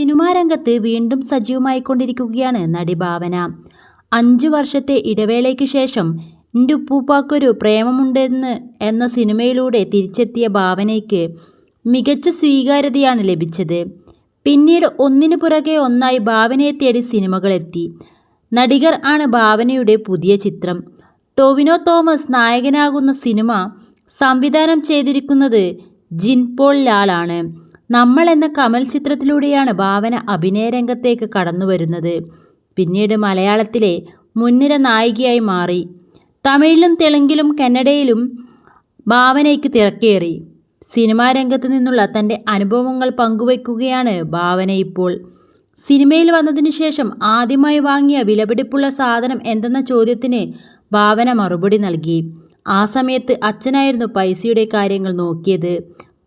Cinema രംഗത്ത് വീണ്ടും സജീവമായിക്കൊണ്ടിരിക്കുകയാണ് നടി ഭാവന. അഞ്ചു വർഷത്തെ ഇടവേളയ്ക്ക് ശേഷം എന്റെ ഉപ്പൂപ്പാക്കൊരു പ്രേമമുണ്ടെന്ന് എന്ന സിനിമയിലൂടെ തിരിച്ചെത്തിയ ഭാവനയ്ക്ക് മികച്ച സ്വീകാര്യതയാണ് ലഭിച്ചത്. പിന്നീട് ഒന്നിനു പുറകെ ഒന്നായി ഭാവനയെ തേടി സിനിമകളെത്തി നടികർ ആണ് ഭാവനയുടെ പുതിയ ചിത്രം. ടോവിനോ തോമസ് നായകനാകുന്ന സിനിമ സംവിധാനം ചെയ്തിരിക്കുന്നത് ജിൻപോൾ ലാലാണ് നമ്മൾ എന്ന കമൽ ചിത്രത്തിലൂടെയാണ് ഭാവന അഭിനയ രംഗത്തേക്ക് കടന്നു വരുന്നത്. പിന്നീട് മലയാളത്തിലെ മുൻനിര നായികയായി മാറി. തമിഴിലും തെലുങ്കിലും കന്നഡയിലും ഭാവനയ്ക്ക് തിരക്കേറി. സിനിമാ രംഗത്ത് നിന്നുള്ള തന്റെ അനുഭവങ്ങൾ പങ്കുവയ്ക്കുകയാണ് ഭാവന ഇപ്പോൾ. സിനിമയിൽ വന്നതിന് ശേഷം ആദ്യമായി വാങ്ങിയ വിലപിടിപ്പുള്ള സാധനം എന്തെന്ന ചോദ്യത്തിന് ഭാവന മറുപടി നൽകി. ആ സമയത്ത് അച്ഛനായിരുന്നു പൈസയുടെ കാര്യങ്ങൾ നോക്കിയത്.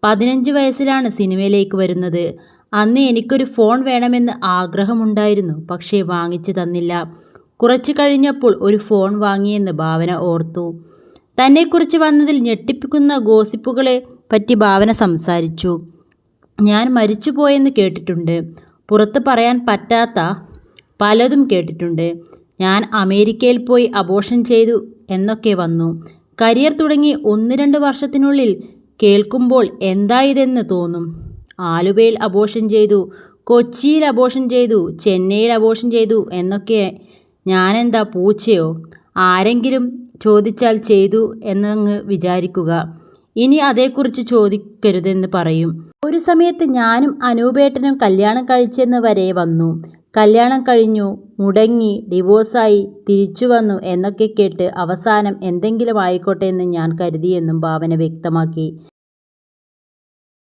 പതിനഞ്ച് വയസ്സിലാണ് സിനിമയിലേക്ക് വരുന്നത്. അന്ന് എനിക്കൊരു ഫോൺ വേണമെന്ന് ആഗ്രഹമുണ്ടായിരുന്നു പക്ഷേ വാങ്ങിച്ചു തന്നില്ല. കുറച്ച് കഴിഞ്ഞപ്പോൾ ഒരു ഫോൺ വാങ്ങിയെന്ന് ഭാവന ഓർത്തു. തന്നെക്കുറിച്ച് വന്നതിൽ ഞെട്ടിപ്പിക്കുന്ന ഗോസിപ്പുകളെ പറ്റി ഭാവന സംസാരിച്ചു. ഞാൻ മരിച്ചുപോയെന്ന് കേട്ടിട്ടുണ്ട്. പുറത്ത് പറയാൻ പറ്റാത്ത പലതും കേട്ടിട്ടുണ്ട്. ഞാൻ അമേരിക്കയിൽ പോയി അബോഷൻ ചെയ്തു എന്നൊക്കെ വന്നു. കരിയർ തുടങ്ങി ഒന്ന് രണ്ട് വർഷത്തിനുള്ളിൽ കേൾക്കുമ്പോൾ എന്താ ഇതെന്ന് തോന്നും. ആലുവയിൽ അബോഷൻ ചെയ്തു കൊച്ചിയിൽ അബോഷൻ ചെയ്തു ചെന്നൈയിൽ അബോഷൻ ചെയ്തു എന്നൊക്കെ ഞാനെന്താ പൂച്ചയോ? ആരെങ്കിലും ചോദിച്ചാൽ ചെയ്തു എന്നങ്ങ് വിചാരിക്കുക. ഇനി അതേക്കുറിച്ച് ചോദിക്കരുതെന്ന് പറയും. ഒരു സമയത്ത് ഞാനും അനൂപേട്ടനും കല്യാണം കഴിച്ചെന്ന് വരെ വന്നു. കല്യാണം കഴിഞ്ഞു മുടങ്ങി ഡിവോഴ്സായി തിരിച്ചു വന്നു എന്നൊക്കെ കേട്ട് അവസാനം എന്തെങ്കിലും ആയിക്കോട്ടെ എന്ന് ഞാൻ കരുതിയെന്നും ഭാവന വ്യക്തമാക്കി.